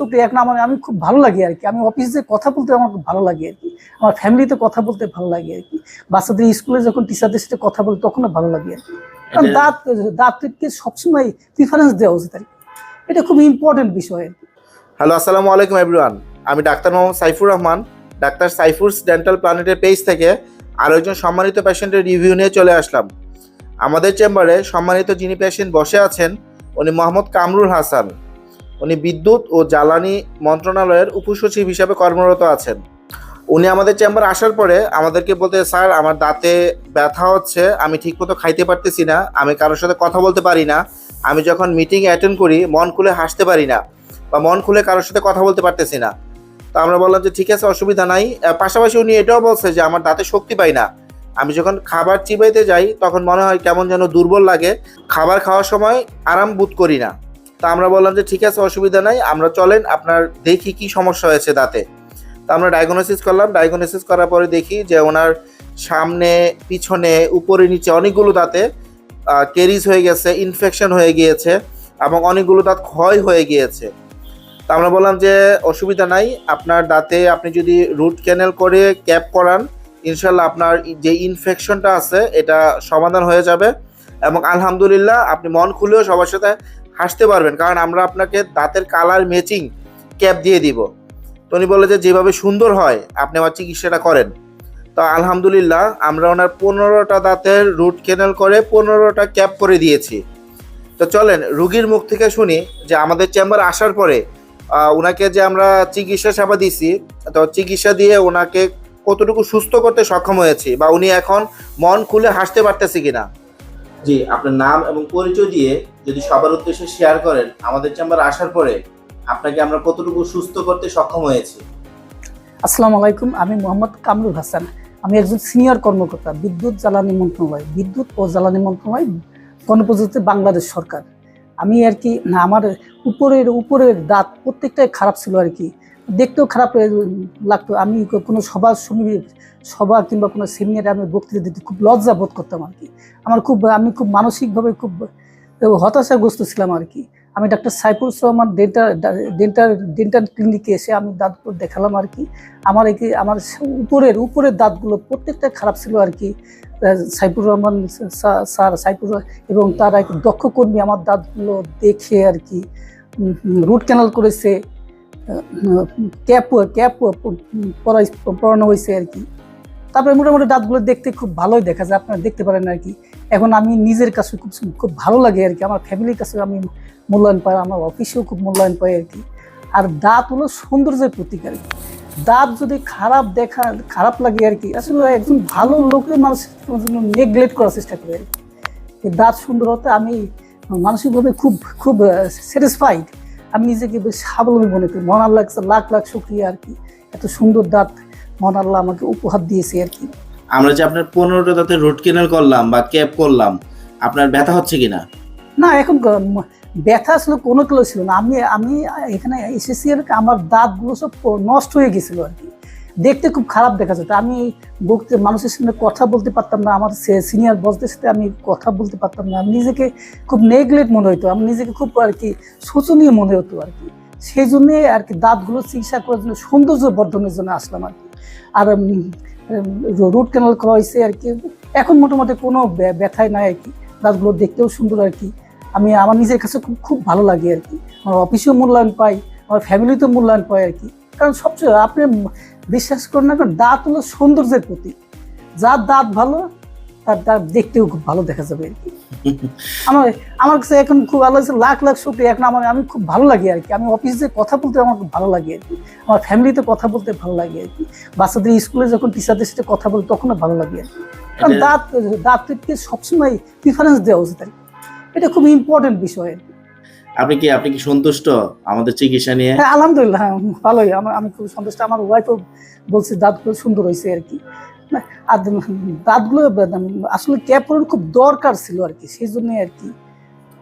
লোকে এখন আমার আমি খুব ভালো লাগে আর কি। আমি অফিসে কথা বলতে আমার খুব ভালো লাগে আর কি। আমার ফ্যামিলিতে কথা বলতে ভালো লাগে আর কি। বাচ্চাদের স্কুলে যখন টিচারদের সাথে কথা বলি তখনও ভালো লাগে আর কি। কারণ দাঁত দাঁতকে সবসময় প্রিফারেন্স দেওয়া উচিত আর কি। এটা খুব ইম্পর্টেন্ট বিষয় আর কি। হ্যালো আসসালামু আলাইকুম এভরিওয়ান আমি doctor Mohammad Saifur Rahman doctor Saifur's dental প্ল্যানেটের page থেকে আরও একজন সম্মানিত পেশেন্টের রিভিউ নিয়ে চলে আসলাম। আমাদের চেম্বারে সম্মানিত যিনি পেশেন্ট বসে আছেন উনি মোহাম্মদ কামরুল হাসান। উনি বিদ্যুৎ ও জ্বালানি মন্ত্রণালয়ের উপসচিব হিসাবে কর্মরত আছেন। উনি আমাদের চেম্বারে আসার পরে আমাদেরকে বলতে, স্যার, আমার দাঁতে ব্যথা হচ্ছে, আমি ঠিকমতো খাইতে পারতেছি না, আমি কারোর সাথে কথা বলতে পারি না, আমি যখন মিটিং অ্যাটেন্ড করি, মন খুলে হাসতে পারি না বা মন খুলে কারোর সাথে কথা বলতে পারতেছি না। তো আমরা বললাম যে, ঠিক আছে, অসুবিধা নাই। পাশাপাশি উনি এটাও বলছে যে, আমার দাঁতে শক্তি পাই না। আমি যখন খাবার চিবাইতে যাই, তখন মনে হয় কেমন যেন দুর্বল লাগে। খাবার খাওয়ার সময় আরাম বোধ করি না। তা আমরা বললাম যে ঠিক আছে, অসুবিধা নাই, আমরা চলেন, আপনার দেখি কি সমস্যা হয়েছে দাঁতে। তা আমরা ডায়াগনোসিস করলাম ডায়াগনোসিস করার পরে দেখি যে ওনার সামনে, পিছনে, উপরে, নিচে অনেকগুলো দাঁতে কেরিজ হয়ে গেছে ইনফেকশন হয়ে গিয়েছে এবং অনেকগুলো দাঁত ক্ষয় হয়ে গিয়েছে। তা আমরা বললাম যে অসুবিধা নাই, আপনার দাঁতে আপনি যদি রুট ক্যানেল করে ক্যাপ করান, ইনশাল্লাহ আপনার যে ইনফেকশনটা আছে, এটা সমাধান হয়ে যাবে এবং আলহামদুলিল্লাহ, আপনি মন খুলেও সবার সাথে হাসতে পারবেন। কারণ আমরা আপনাকে দাঁতের কালার ম্যাচিং ক্যাপ দিয়ে দিব। তো উনি বলে যে, যেভাবে সুন্দর হয়, আপনি আমার চিকিৎসাটা করেন। তো আলহামদুলিল্লাহ, আমরা ওনার পনেরোটা দাঁতের রুট ক্যানেল করে পনেরোটা ক্যাপ করে দিয়েছি। তো চলেন, রুগীর মুখ থেকে শুনি যে, আমাদের চেম্বার আসার পরে ওনাকে যে আমরা চিকিৎসা সেবা দিছি, তো চিকিৎসা দিয়ে ওনাকে কতটুকু সুস্থ করতে সক্ষম হয়েছি বা উনি এখন মন খুলে হাসতে পারতেছে কিনা? জি, আপনার নাম এবং পরিচয় দিয়ে যদি সবার উদ্দেশ্যে শেয়ার করেন, আমাদের চেম্বার আসার পরে আপনাকে আমরা কতটুকু সুস্থ করতে সক্ষম হয়েছি? আসসালামু আলাইকুম, আমি মোহাম্মদ কামরুল হাসান। আমি একজন সিনিয়র কর্মকর্তা, বিদ্যুৎ জ্বালানি মন্ত্রণালয়, বিদ্যুৎ ও জ্বালানি মন্ত্রণালয় গণপ্রজাতন্ত্রী বাংলাদেশ সরকার। আমি আর কি, না, আমার উপরের উপরের দাঁত প্রত্যেকটাই খারাপ ছিল আর কি। দেখতেও খারাপ লাগতো। আমি কোনো সভা সমিতি, সভা কিংবা কোনো সেমিনারে আমি বক্তৃতা দিতে খুব লজ্জা বোধ করতাম আর কি। আমার খুব, আমি খুব মানসিকভাবে খুব হতাশাগ্রস্ত ছিলাম আর কি। আমি doctor Saifur Rahman dental dental dental ক্লিনিকে এসে আমি দাঁতগুলো দেখালাম আর কি। আমার এই কি- আমার উপরের উপরের দাঁতগুলো প্রত্যেকটা খারাপ ছিল আর কি। সাইফুর রহমান স্যার- সাইফুর এবং তার এক দক্ষ কর্মী আমার দাঁতগুলো দেখে আর কি রুট ক্যানাল করেছে। ক্যাপ ক্যাপ পড়াই পড়ানো হয়েছে আর কি। তারপরে মোটামুটি দাঁতগুলো দেখতে খুব ভালোই দেখা যায়, আপনারা দেখতে পারেন আর কি। এখন আমি নিজের কাছে খুব খুব ভালো লাগে আর কি, আমার ফ্যামিলির কাছে আমি মূল্যায়ন পাই, আমার অফিসেও খুব মূল্যায়ন পাই আর কি। আর দাঁত হলো সৌন্দর্যের প্রতীক আর কি। দাঁত যদি খারাপ দেখা, খারাপ লাগে আর কি, আসলে একজন ভালো লোকের মানুষ নেগলেক্ট করার চেষ্টা করে আর কি। দাঁত সুন্দর হতে আমি মানসিকভাবে খুব খুব স্যাটিসফাইড আমি নিজেকে বেশ স্বাবলম্বী মনে করি। মন আল্লাহ লাখ লাখ শুক্রিয়া আর কি। এত সুন্দর দাঁত মন আল্লাহ আমাকে উপহার দিয়েছে আর কি। আমরা যে আপনার পনেরোটা দাঁতের রুট কেনাল করলাম বা ক্যাব করলাম আপনার ব্যথা হচ্ছে কিনা? না এখন ব্যথা আসলে কোনো কিলো ছিল না। আমি আমি এখানে এসেছি আর কি, আমার দাঁতগুলো সব নষ্ট হয়ে গেছিল আর কি। দেখতে খুব খারাপ দেখা যেত আমি বলতে মানুষের সঙ্গে কথা বলতে পারতাম না, আমার সিনিয়র বসদের সাথে আমি কথা বলতে পারতাম না। আমি নিজেকে খুব নেগলেক্ট মনে হতো আমি নিজেকে খুব আর কি শোচনীয় মনে হতো আর কি। সেই জন্যে আর কি দাঁতগুলো চিকিৎসা করার জন্য, সৌন্দর্য বর্ধনের জন্য আসলাম আর কি। আর রুট ক্যানাল করা হয়েছে আর কি, এখন মোটামুটি কোনো ব্যথায় নাই আর কি। দাঁতগুলো দেখতেও সুন্দর আর কি। আমি, আমার নিজের কাছে খুব খুব ভালো লাগে আর কি। আমার অফিসেও মূল্যায়ন পাই, আমার ফ্যামিলিতেও মূল্যায়ন পাই আর কি। কারণ সবচেয়ে, আপনি বিশ্বাস করেন না কারণ দাঁত হলো সৌন্দর্যের প্রতীক। যার দাঁত ভালো তার দাঁত দেখতেও খুব ভালো দেখা যাবে আর কি। আমার আমার কাছে এখন খুব ভালো লাগছে লাখ লাখ শুক্রিয়া। এখন আমার আমি খুব ভালো লাগে আর কি। আমি অফিসে কথা বলতে আমার খুব ভালো লাগে আর কি। আমার ফ্যামিলিতে কথা বলতে ভালো লাগে আর কি। বাচ্চাদের স্কুলে যখন টিচারদের সাথে কথা বলি তখনও ভালো লাগে আর কি। কারণ দাঁত দাঁতকে সবসময় প্রিফারেন্স দেওয়া উচিত আর কি। এটা খুব ইম্পর্টেন্ট বিষয় আর কি। আপনি কি আপনি কি সন্তুষ্ট আমাদের চিকিৎসা নিয়ে? হ্যাঁ আলহামদুলিল্লাহ ভালোই। আমার আমি খুব সন্তুষ্ট। আমার ওয়াইফও বলছে দাঁতগুলো সুন্দর হয়েছে আর কি। না, আর দাঁতগুলো আসলে ক্যাপ পরার খুব দরকার ছিল আর কি সেই জন্য আর কি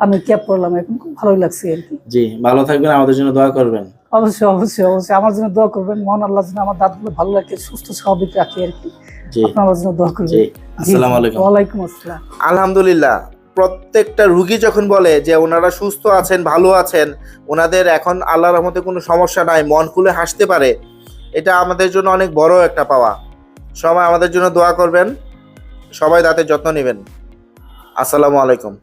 আমি ক্যাপ পরলাম। এখন খুব ভালোই লাগছে আর কি। জি ভালো থাকবেন আমাদের জন্য দোয়া করবেন। অবশ্যই অবশ্যই অবশ্যই। আমার জন্য দোয়া করবেন মহান আল্লাহ যেন আমার দাঁতগুলো ভালো রাখে সুস্থ স্বাভাবিক রাখে আর কি। জি। আপনার জন্য দোয়া করবেন। জি, আসসালামু আলাইকুম। ওয়ালাইকুম আসসালাম। আলহামদুলিল্লাহ। প্রত্যেকটা রুগী যখন বলে যে ওনারা সুস্থ আছেন, ভালো আছেন, ওনাদের এখন আল্লাহর রহমতে কোনো সমস্যা নাই, মন খুলে হাসতে পারে, এটা আমাদের জন্য অনেক বড় একটা পাওয়া। সবাই আমাদের জন্য দোয়া করবেন, সবাই দাঁতের যত্ন নেবেন। আসসালামু আলাইকুম।